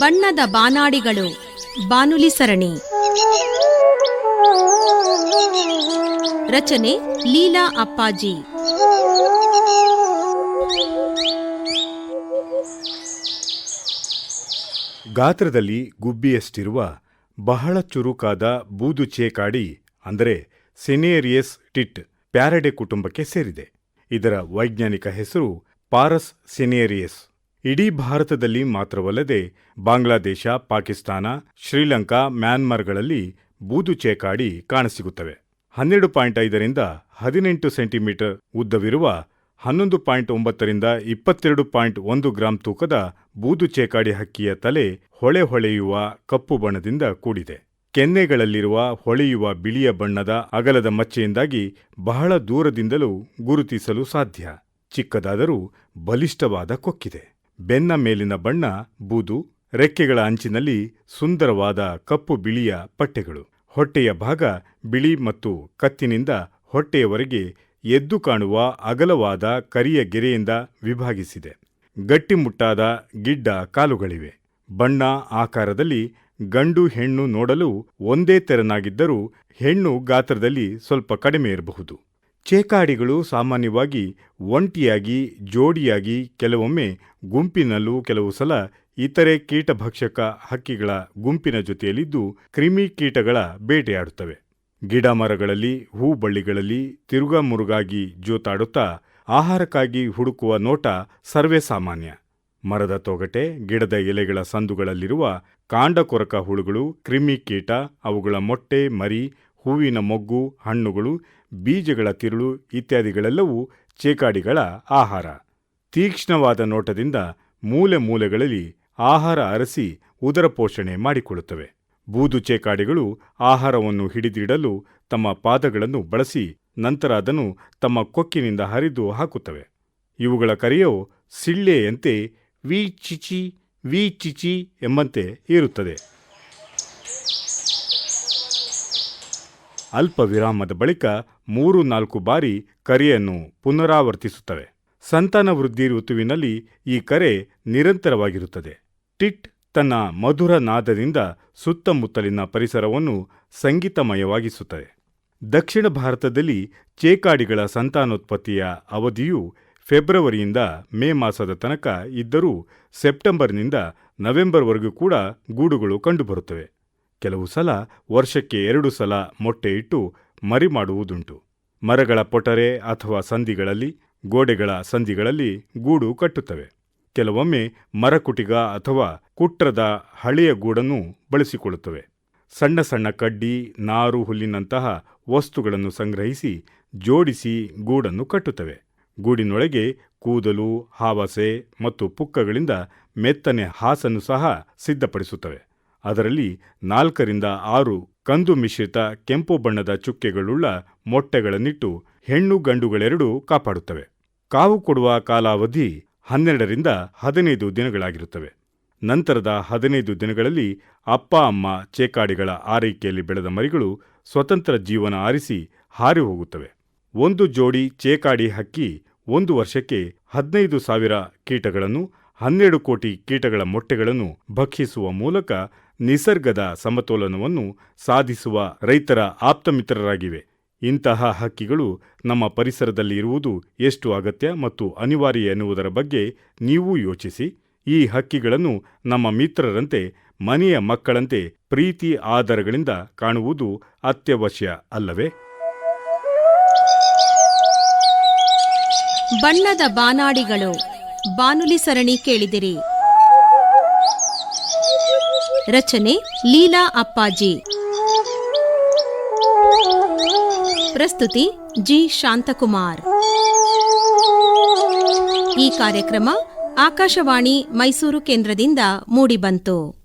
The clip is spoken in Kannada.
ಬಣ್ಣದ ಬಾನಾಡಿಗಳು. ಬಾನುಲಿ ಸರಣಿ. ರಚನೆ ಲೀಲಾ ಅಪ್ಪಾಜಿ. ಗಾತ್ರದಲ್ಲಿ ಗುಬ್ಬಿಯಷ್ಟಿರುವ ಬಹಳ ಚುರುಕಾದ ಬೂದು ಚೇಕಾಡಿ, ಅಂದರೆ ಸೆನೇರಿಯಸ್ ಟಿಟ್, ಪ್ಯಾರಡೆ ಕುಟುಂಬಕ್ಕೆ ಸೇರಿದೆ. ಇದರ ವೈಜ್ಞಾನಿಕ ಹೆಸರು ಪಾರಸ್ ಸೆನೇರಿಯಸ್. ಇಡೀ ಭಾರತದಲ್ಲಿ ಮಾತ್ರವಲ್ಲದೆ ಬಾಂಗ್ಲಾದೇಶ, ಪಾಕಿಸ್ತಾನ, ಶ್ರೀಲಂಕಾ, ಮ್ಯಾನ್ಮಾರ್ಗಳಲ್ಲಿ ಬೂದು ಚೇಕಾಡಿ ಕಾಣಸಿಗುತ್ತವೆ. ಹನ್ನೆರಡು ಪಾಯಿಂಟ್ ಐದರಿಂದ ಹದಿನೆಂಟು ಸೆಂಟಿಮೀಟರ್ ಉದ್ದವಿರುವ ಹನ್ನೊಂದು ಪಾಯಿಂಟ್ ಒಂಬತ್ತರಿಂದ ಇಪ್ಪತ್ತೆರಡು ಪಾಯಿಂಟ್ ಒಂದು ಗ್ರಾಂ ತೂಕದ ಬೂದು ಚೇಕಾಡಿ ಹಕ್ಕಿಯ ತಲೆ ಹೊಳೆ ಹೊಳೆಯುವ ಕಪ್ಪು ಬಣ್ಣದಿಂದ ಕೂಡಿದೆ. ಕೆನ್ನೆಗಳಲ್ಲಿರುವ ಹೊಳೆಯುವ ಬಿಳಿಯ ಬಣ್ಣದ ಅಗಲದ ಮಚ್ಚೆಯಿಂದಾಗಿ ಬಹಳ ದೂರದಿಂದಲೂ ಗುರುತಿಸಲು ಸಾಧ್ಯ. ಚಿಕ್ಕದಾದರೂ ಬಲಿಷ್ಠವಾದ ಕೊಕ್ಕಿದೆ. ಬೆನ್ನ ಮೇಲಿನ ಬಣ್ಣ, ಬೂದು, ರೆಕ್ಕೆಗಳ ಅಂಚಿನಲ್ಲಿ ಸುಂದರವಾದ ಕಪ್ಪು ಬಿಳಿಯ ಪಟ್ಟೆಗಳು. ಹೊಟ್ಟೆಯ ಭಾಗ ಬಿಳಿ ಮತ್ತು ಕತ್ತಿನಿಂದ ಹೊಟ್ಟೆಯವರೆಗೆ ಎದ್ದು ಕಾಣುವ ಅಗಲವಾದ ಕರಿಯ ಗೆರೆಯಿಂದ ವಿಭಾಗಿಸಿದೆ. ಗಟ್ಟಿಮುಟ್ಟಾದ ಗಿಡ್ಡ ಕಾಲುಗಳಿವೆ. ಬಣ್ಣ ಆಕಾರದಲ್ಲಿ ಗಂಡು ಹೆಣ್ಣು ನೋಡಲು ಒಂದೇ ತೆರನಾಗಿದ್ದರೂ ಹೆಣ್ಣು ಗಾತ್ರದಲ್ಲಿ ಸ್ವಲ್ಪ ಕಡಿಮೆ ಇರಬಹುದು. ಚೇಕಾಡಿಗಳು ಸಾಮಾನ್ಯವಾಗಿ ಒಂಟಿಯಾಗಿ, ಜೋಡಿಯಾಗಿ, ಕೆಲವೊಮ್ಮೆ ಗುಂಪಿನಲ್ಲೂ ಕೆಲವು ಸಲ ಇತರೆ ಕೀಟಭಕ್ಷಕ ಹಕ್ಕಿಗಳ ಗುಂಪಿನ ಜೊತೆಯಲ್ಲಿದ್ದು ಕ್ರಿಮಿ ಕೀಟಗಳ ಬೇಟೆಯಾಡುತ್ತವೆ. ಗಿಡ ಮರಗಳಲ್ಲಿ ಹೂಬಳ್ಳಿಗಳಲ್ಲಿ ಜೋತಾಡುತ್ತಾ ಆಹಾರಕ್ಕಾಗಿ ಹುಡುಕುವ ನೋಟ ಸರ್ವೇ ಸಾಮಾನ್ಯ ಮರದ ತೊಗಟೆ, ಗಿಡದ ಎಲೆಗಳ ಸಂದುಗಳಲ್ಲಿರುವ ಕಾಂಡಕೊರಕ ಹುಳುಗಳು ಕ್ರಿಮಿಕೀಟ ಅವುಗಳ ಮೊಟ್ಟೆ, ಮರಿ ಹೂವಿನ ಮೊಗ್ಗು, ಹಣ್ಣುಗಳು, ಬೀಜಗಳ ತಿರುಳು ಇತ್ಯಾದಿಗಳೆಲ್ಲವೂ ಚೇಕಾಡಿಗಳ ಆಹಾರ. ತೀಕ್ಷ್ಣವಾದ ನೋಟದಿಂದ ಮೂಲೆ ಮೂಲೆಗಳಲ್ಲಿ ಆಹಾರ ಅರಸಿ ಉದರ ಪೋಷಣೆ ಮಾಡಿಕೊಳ್ಳುತ್ತವೆ. ಬೂದು ಚೇಕಾಡಿಗಳು ಆಹಾರವನ್ನು ಹಿಡಿದಿಡಲು ತಮ್ಮ ಪಾದಗಳನ್ನು ಬಳಸಿ ನಂತರ ಅದನ್ನು ತಮ್ಮ ಕೊಕ್ಕಿನಿಂದ ಹರಿದು ಹಾಕುತ್ತವೆ. ಇವುಗಳ ಕರೆಯೋ ಸಿಳ್ಳೆಯಂತೆ ವಿ ಚಿಚಿ ವಿ ಚಿಚಿ ಎಂಬಂತೆ ಇರುತ್ತದೆ ಅಲ್ಪ ವಿರಾಮದ ಬಳಿಕ ಮೂರು ನಾಲ್ಕು ಬಾರಿ ಕರೆಯನ್ನು ಪುನರಾವರ್ತಿಸುತ್ತವೆ. ಸಂತಾನ ವೃದ್ಧಿ ಋತುವಿನಲ್ಲಿ ಈ ಕರೆ ನಿರಂತರವಾಗಿರುತ್ತದೆ. ಟಿಟ್ ತನ್ನ ಮಧುರ ನಾದದಿಂದ ಸುತ್ತಮುತ್ತಲಿನ ಪರಿಸರವನ್ನು ಸಂಗೀತಮಯವಾಗಿಸುತ್ತದೆ. ದಕ್ಷಿಣ ಭಾರತದಲ್ಲಿ ಚೇಕಾಡಿಗಳ ಸಂತಾನೋತ್ಪತ್ತಿಯ ಅವಧಿಯು ಫೆಬ್ರವರಿಯಿಂದ ಮೇ ಮಾಸದ ತನಕ ಇದ್ದರೂ ಸೆಪ್ಟೆಂಬರ್ನಿಂದ ನವೆಂಬರ್ವರೆಗೂ ಕೂಡ ಗೂಡುಗಳು ಕಂಡುಬರುತ್ತವೆ. ಕೆಲವು ಸಲ ವರ್ಷಕ್ಕೆ ಎರಡು ಸಲ ಮೊಟ್ಟೆ ಇಟ್ಟು ಮರಿ ಮಾಡುವುದುಂಟು. ಮರಗಳ ಪೊಟರೆ ಅಥವಾ ಸಂಧಿಗಳಲ್ಲಿ ಗೋಡೆಗಳ ಸಂಧಿಗಳಲ್ಲಿ ಗೂಡು ಕಟ್ಟುತ್ತವೆ. ಕೆಲವೊಮ್ಮೆ ಮರಕುಟಿಗ ಅಥವಾ ಕುಟ್ರದ ಹಳೆಯ ಗೂಡನ್ನು ಬಳಸಿಕೊಳ್ಳುತ್ತವೆ. ಸಣ್ಣ ಸಣ್ಣ ಕಡ್ಡಿ, ನಾರು ಹುಲ್ಲಿನಂತಹ ವಸ್ತುಗಳನ್ನು ಸಂಗ್ರಹಿಸಿ ಜೋಡಿಸಿ ಗೂಡನ್ನು ಕಟ್ಟುತ್ತವೆ. ಗೂಡಿನೊಳಗೆ ಕೂದಲು, ಹಾವಸೆ ಮತ್ತು ಪುಕ್ಕಗಳಿಂದ ಮೆತ್ತನೆ ಹಾಸನ್ನು ಸಹ ಸಿದ್ಧಪಡಿಸುತ್ತವೆ. ಅದರಲ್ಲಿ ನಾಲ್ಕರಿಂದ ಆರು ಕಂದು ಮಿಶ್ರಿತ ಕೆಂಪು ಬಣ್ಣದ ಚುಕ್ಕೆಗಳುಳ್ಳ ಮೊಟ್ಟೆಗಳನ್ನಿಟ್ಟು ಹೆಣ್ಣು ಗಂಡುಗಳೆರಡೂ ಕಾಪಾಡುತ್ತವೆ. ಕಾವು ಕೊಡುವ ಕಾಲಾವಧಿ ಹನ್ನೆರಡರಿಂದ ಹದಿನೈದು ದಿನಗಳಾಗಿರುತ್ತವೆ. ನಂತರದ ಹದಿನೈದು ದಿನಗಳಲ್ಲಿ ಅಪ್ಪ, ಅಮ್ಮ, ಚೇಕಾಡಿಗಳ ಆರೈಕೆಯಲ್ಲಿ ಬೆಳೆದ ಮರಿಗಳು ಸ್ವತಂತ್ರ ಜೀವನ ಆರಿಸಿ ಹಾರಿ ಹೋಗುತ್ತವೆ ಒಂದು ಜೋಡಿ ಚೇಕಾಡಿ ಹಕ್ಕಿ ಒಂದು ವರ್ಷಕ್ಕೆ ಹದಿನೈದು ಸಾವಿರ ಕೀಟಗಳನ್ನು ಹನ್ನೆರಡು ಕೋಟಿ ಕೀಟಗಳ ಮೊಟ್ಟೆಗಳನ್ನು ಭಕ್ಷಿಸುವ ಮೂಲಕ ನಿಸರ್ಗದ ಸಮತೋಲನವನ್ನು ಸಾಧಿಸುವ ರೈತರ ಆಪ್ತಮಿತ್ರರಾಗಿವೆ. ಇಂತಹ ಹಕ್ಕಿಗಳು ನಮ್ಮ ಪರಿಸರದಲ್ಲಿ ಇರುವುದು ಎಷ್ಟು ಅಗತ್ಯ ಮತ್ತು ಅನಿವಾರ್ಯ ಎನ್ನುವುದರ ಬಗ್ಗೆ ನೀವೂ ಯೋಚಿಸಿ. ಈ ಹಕ್ಕಿಗಳನ್ನು ನಮ್ಮ ಮಿತ್ರರಂತೆ, ಮನೆಯ ಮಕ್ಕಳಂತೆ ಪ್ರೀತಿ ಆದರಗಳಿಂದ ಕಾಣುವುದು ಅತ್ಯವಶ್ಯ ಅಲ್ಲವೇ? ಬಣ್ಣದ ಬಾನಾಡಿಗಳು. ಬಾನುಲಿ ಸರಣಿ ಕೇಳಿದಿರಿ. ರಚನೆ ಲೀಲಾ ಅಪ್ಪಾಜಿ. ಪ್ರಸ್ತುತಿ ಜಿ ಶಾಂತಕುಮಾರ್. ಈ ಕಾರ್ಯಕ್ರಮ ಆಕಾಶವಾಣಿ ಮೈಸೂರು ಕೇಂದ್ರದಿಂದ ಮೂಡಿಬಂತು.